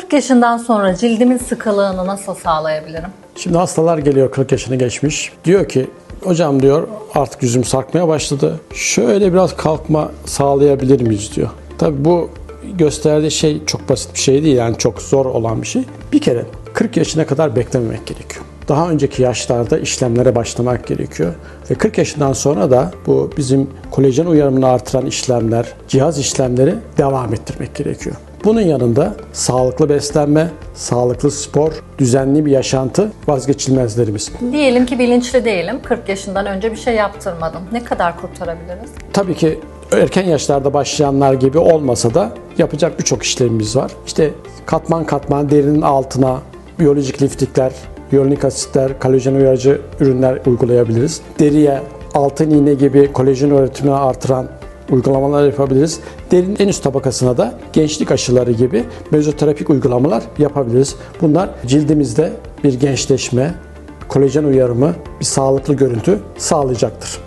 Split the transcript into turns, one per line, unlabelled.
40 yaşından sonra cildimin sıkılığını nasıl sağlayabilirim?
Şimdi hastalar geliyor 40 yaşını geçmiş. Diyor ki hocam diyor artık yüzüm sarkmaya başladı. Şöyle biraz kalkma sağlayabilir miyiz diyor. Tabii bu gösterdiği şey çok basit bir şey değil yani çok zor olan bir şey. Bir kere 40 yaşına kadar beklememek gerekiyor. Daha önceki yaşlarda işlemlere başlamak gerekiyor. Ve 40 yaşından sonra da bu bizim kolajen uyarımını artıran işlemler, cihaz işlemleri devam ettirmek gerekiyor. Bunun yanında sağlıklı beslenme, sağlıklı spor, düzenli bir yaşantı vazgeçilmezlerimiz.
Diyelim ki bilinçli değilim. 40 yaşından önce bir şey yaptırmadım. Ne kadar kurtarabiliriz?
Tabii ki erken yaşlarda başlayanlar gibi olmasa da yapacak birçok işlemimiz var. İşte katman katman derinin altına biyolojik liftikler, hyaluronik asitler, kolajen uyarıcı ürünler uygulayabiliriz. Deriye altın iğne gibi kolajen üretimini artıran uygulamalar yapabiliriz. Derinin en üst tabakasına da gençlik aşıları gibi mezoterapik uygulamalar yapabiliriz. Bunlar cildimizde bir gençleşme, kolajen uyarımı, bir sağlıklı görüntü sağlayacaktır.